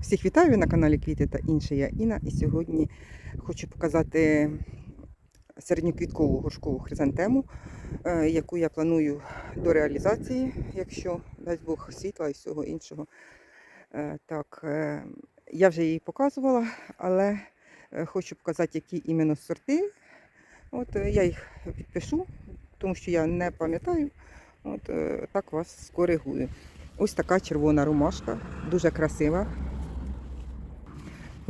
Всіх вітаю на каналі Квіти та інше. Я Інна. І сьогодні хочу показати середньоквіткову горшкову хризантему, е, яку я планую до реалізації, якщо дасть Бог світла і всього іншого. Е, Так, е, я вже її показувала, але хочу показати, які іменно сорти. От я їх підпишу, тому що я не пам'ятаю. От так вас скоригую. Ось така червона ромашка, дуже красива.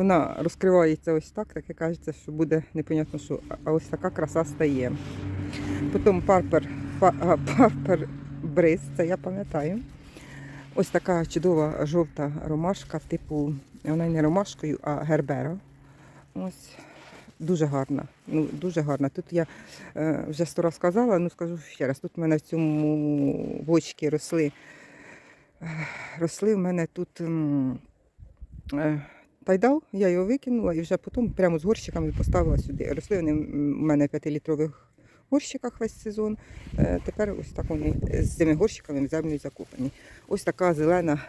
Вона розкривається ось так, таке кажеться, що буде непонятно що, а- ось така краса стає. Потім парпер, парпер бриз, це я пам'ятаю. Ось така чудова жовта ромашка, типу, вона не ромашкою, а гербера. Ось дуже гарна. Ну, дуже гарна. Тут я е, вже сто раз сказала, ну скажу ще раз. Тут в мене в цьому бочці росли. е, Росли в мене тут е, тайдал, я його викинула і вже потім прямо з горщиками поставила сюди. Росли вони в мене в 5-літрових горщиках весь сезон. Е, Тепер ось так вони з цими горщиками в землю закопані. Ось така зелена.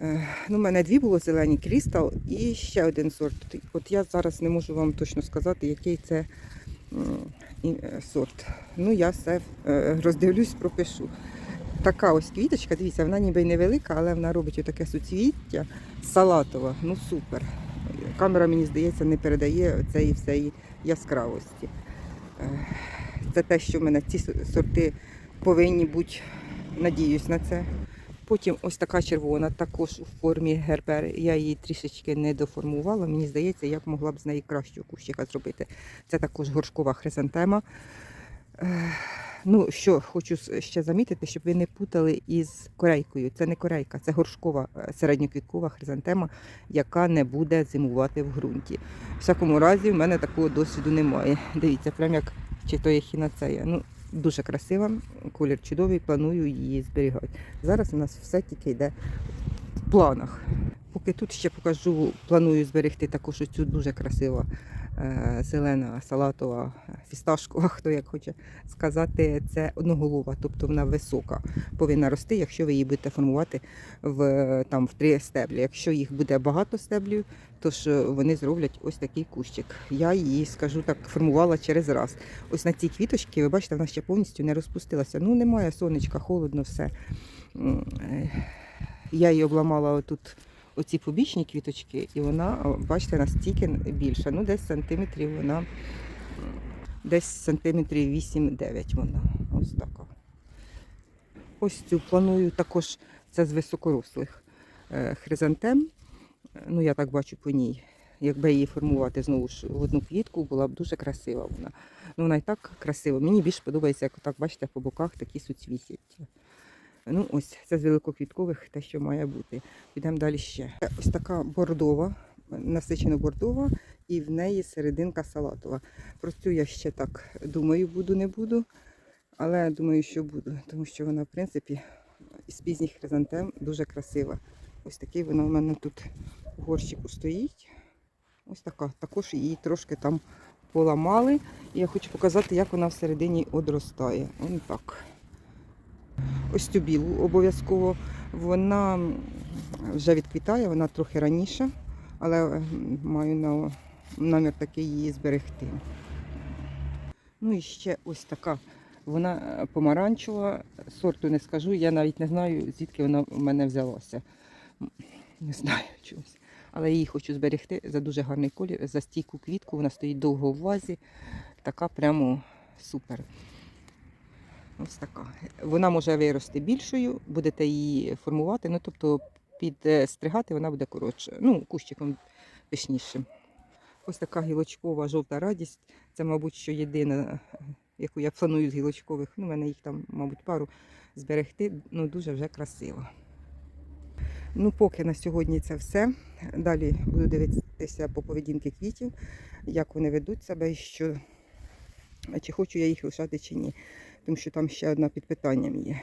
е, Ну, у мене дві було зелені крістал і ще один сорт. От я зараз не можу вам точно сказати, який це е, сорт. Ну, я все роздивлюсь, пропишу. Така ось квіточка, дивіться, вона ніби невелика, але вона робить таке суцвіття салатова. Ну супер. Камера, мені здається, не передає цієї всієї яскравості. Е, Це те, що в мене ці сорти повинні бути, надіюсь на це. Потім ось така червона, також у формі гербери. Я її трішечки не доформувала. Мені здається, я б могла б з неї кращого кущика зробити. Це також горшкова хризантема. Ну, що хочу ще замітити, щоб ви не путали із корейкою. Це не корейка, це горшкова е, середньоквіткова хризантема, яка не буде зимувати в ґрунті. В всякому разі, в мене такого досвіду немає. Дивіться, прям як чи то є хінацея. Ну, дуже красива, колір чудовий, планую її зберігати. Зараз у нас все тільки йде в планах. Поки тут ще покажу, планую зберегти також цю дуже красива е, зелена салатова фісташкова, хто як хоче сказати, це одноголова, тобто вона висока, повинна рости, якщо ви її будете формувати в, там, в три стеблі. Якщо їх буде багато стеблів, то ж вони зроблять ось такий кущик. Я її, скажу так, формувала через раз. Ось на цій квіточці, ви бачите, вона ще повністю не розпустилася. Ну, немає сонечка, холодно, все. Е, Я її обламала отут. Оці побічні квіточки, і вона, бачите, настільки більша. Ну, десь сантиметрів вона десь сантиметрів 8-9 вона. Ось така. Ось цю планую також це з високорослих е, хризантем. Ну, я так бачу по ній. Якби її формувати знову ж в одну квітку, була б дуже красива вона. Ну, вона і так красива. Мені більш подобається, як так, бачите, по боках такі суцвіття. Ну, ось це з великоквіткових те, що має бути. Підемо далі ще. Ось така бордова, насичено бордова, і в неї серединка салатова. Про цю я ще так думаю, буду, не буду. Але думаю, що буду, тому що вона, в принципі, із пізніх хризантем дуже красива. Ось такий вона у мене тут в горщику стоїть. Ось така. Також її трошки там поламали. І я хочу показати, як вона всередині одростає. Ось так. Ось цю білу обов'язково. Вона вже відквітає, вона трохи раніше, але маю на, намір такий її зберегти. Ну і ще ось така. Вона е, помаранчева, сорту не скажу, я навіть не знаю, звідки вона в мене взялася. Не знаю чогось. Але її хочу зберегти за дуже гарний колір, за стійку квітку, вона стоїть довго в вазі. Така прямо супер. Ось така. Вона може вирости більшою, будете її формувати, ну тобто підстригати вона буде коротше, ну, кущиком пишнішим. Ось така гілочкова жовта радість. Це, мабуть, що єдина, яку я планую з гілочкових. Ну, в мене їх там, мабуть, пару зберегти. Ну, дуже вже красиво. Ну, поки на сьогодні це все. Далі буду дивитися по поведінки квітів, як вони ведуть себе і що, чи хочу я їх лишати чи ні. Тому що там ще одна під питанням є.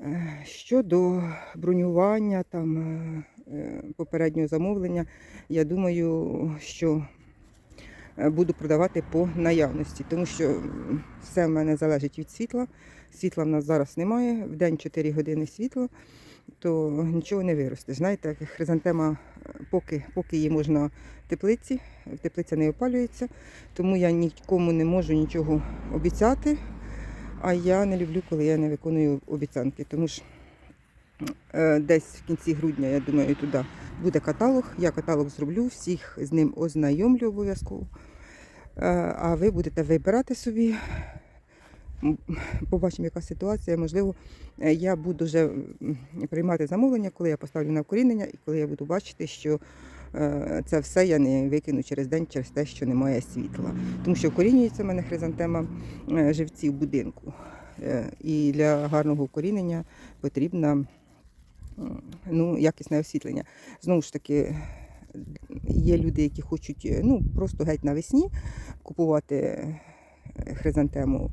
Е, Щодо бронювання, там, е, е, попереднього замовлення, я думаю, що буду продавати по наявності, тому що все в мене залежить від світла. Світла в нас зараз немає, в день 4 години світла. то нічого не виросте. Знаєте, хризантема, поки, поки її можна в теплиці, теплиця не опалюється, тому я нікому не можу нічого обіцяти. А я не люблю, коли я не виконую обіцянки. Тому ж е, десь в кінці грудня, я думаю, туди буде каталог. Я каталог зроблю, всіх з ним ознайомлю обов'язково. Е, А ви будете вибирати собі. Побачимо, яка ситуація. Можливо, е, я буду вже приймати замовлення, коли я поставлю на вкорінення, і коли я буду бачити, що це все я не викину через день через те, що немає світла. Тому що вкорінюється в мене хризантема е, живці в будинку. Е, І для гарного вкорінення потрібно ну, якісне освітлення. Знову ж таки, є люди, які хочуть е, ну, просто геть навесні купувати е, хризантему.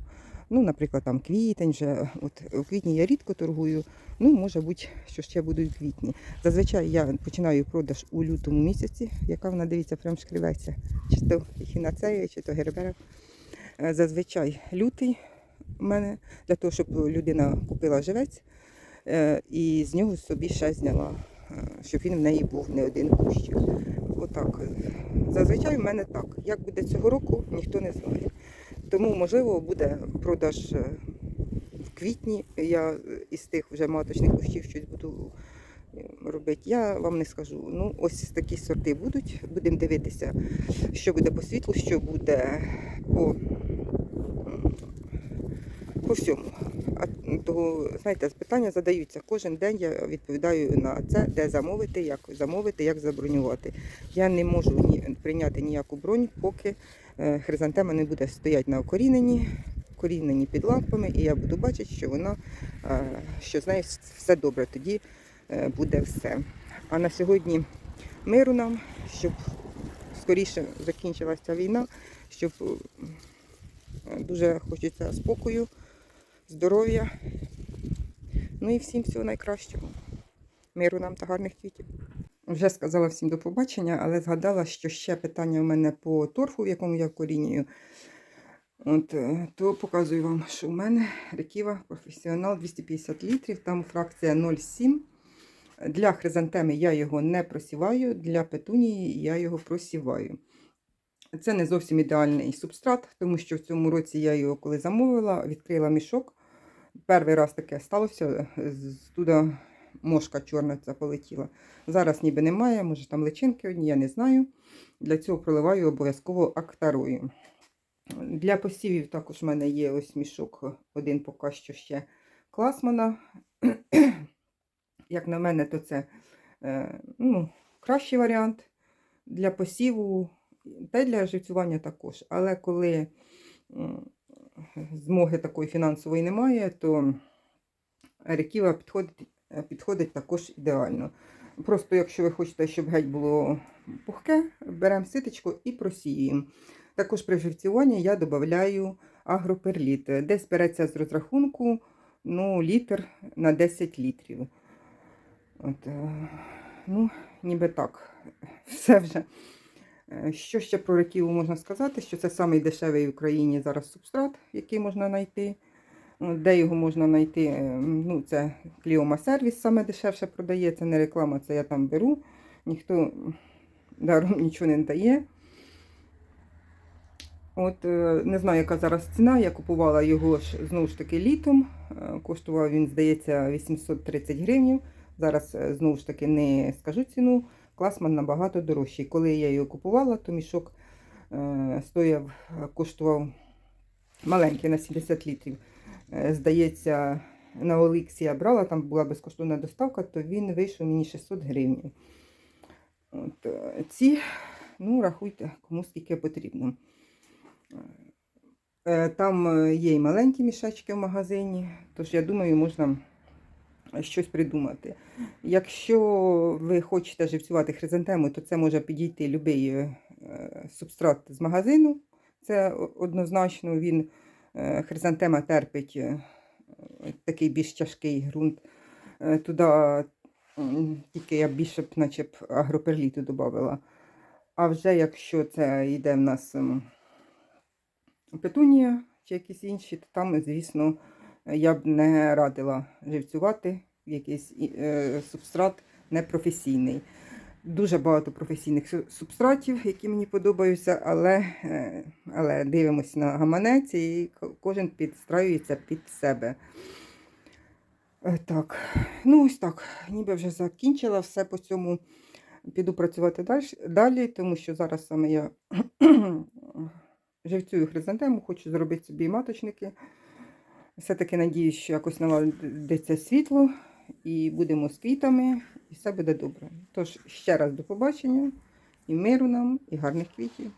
Ну, наприклад, там квітень вже. От у квітні я рідко торгую. Ну, може бути, що ще будуть в квітні. Зазвичай я починаю продаж у лютому місяці, яка вона дивіться, прям шкріветься. Чи то хінацея, чи то гербера. Е, Зазвичай лютий у мене для того, щоб людина купила живець е, і з нього собі ще зняла, е, щоб він в неї був не один кущик. Отак. Зазвичай в мене так. Як буде цього року, ніхто не знає. Тому, можливо, буде продаж е, в квітні. Я із тих вже маточних кущів щось буду е, робити. Я вам не скажу. Ну, ось такі сорти будуть. Будемо дивитися, що буде по світлу, що буде по, по всьому. Того, знаєте, питання задаються. Кожен день я відповідаю на це, де замовити, як замовити, як забронювати. Я не можу ні, прийняти ніяку бронь, поки е, хризантема не буде стояти на окоріненні, корінені під лампами, і я буду бачити, що вона, е, що з нею все добре, тоді е, буде все. А на сьогодні миру нам, щоб скоріше закінчилася війна, щоб дуже хочеться спокою, здоров'я. Ну і всім всього найкращого. Миру нам та гарних квітів. Вже сказала всім до побачення, але згадала, що ще питання у мене по торфу, в якому я корінюю. От, е, то показую вам, що у мене реківа професіонал 250 літрів, там фракція 0,7. Для хризантеми я його не просіваю, для петунії я його просіваю. Це не зовсім ідеальний субстрат, тому що в цьому році я його коли замовила, відкрила мішок. Перший раз таке сталося, туди мошка чорна ця полетіла. Зараз ніби немає, може там личинки одні, я не знаю. Для цього проливаю обов'язково актарою. Для посівів також в мене є ось мішок, один поки що ще класмана. Як на мене, то це е, ну, кращий варіант для посіву для живцювання також. Але коли змоги такої фінансової немає, то реківа підходить, підходить також ідеально. Просто якщо ви хочете, щоб геть було пухке, беремо ситочку і просіюємо. Також при живцюванні я додаю агроперліт. Десь береться з розрахунку ну, літр на 10 літрів. От, е, ну, ніби так. Все вже. Е, Що ще про реківу можна сказати? Що це самий дешевий в Україні зараз субстрат, який можна знайти. Де його можна знайти? Е, Ну, це Кліома сервіс саме дешевше продає, це не реклама, це я там беру. Ніхто даром нічого не дає. От е, не знаю, яка зараз ціна. Я купувала його ж знову ж таки літом. Коштував він, здається, 830 гривень. Зараз знову ж таки не скажу ціну. Класман набагато дорожчий. Коли я його купувала, то мішок е, стояв, коштував маленький на 70 літрів. Е, Здається, на Оліксі я брала, там була безкоштовна доставка, то він вийшов мені 600 гривень. От, е, ці, ну, рахуйте, кому скільки потрібно. Там є і маленькі мішечки в магазині, тож я думаю, можна щось придумати. Якщо ви хочете живцювати хризантему, то це може підійти будь-який субстрат з магазину. Це однозначно він е, хризантема терпить е, такий більш тяжкий ґрунт. Е, Туди тільки я більше б, наче б агроперліту додавала. А вже якщо це йде в нас петунія чи якісь інші, то там, звісно, я б не радила живцювати в якийсь е, субстрат непрофесійний. Дуже багато професійних субстратів, які мені подобаються, але, е, але дивимося на гаманець і кожен підстраюється під себе. Е, Так, ну ось так. Ніби вже закінчила все по цьому. Піду працювати далі, далі тому що зараз саме я живцюю хризантему, хочу зробити собі маточники. Все-таки надіюсь, що якось наладиться світло і будемо з квітами, і все буде добре. Тож ще раз до побачення, і миру нам, і гарних квітів.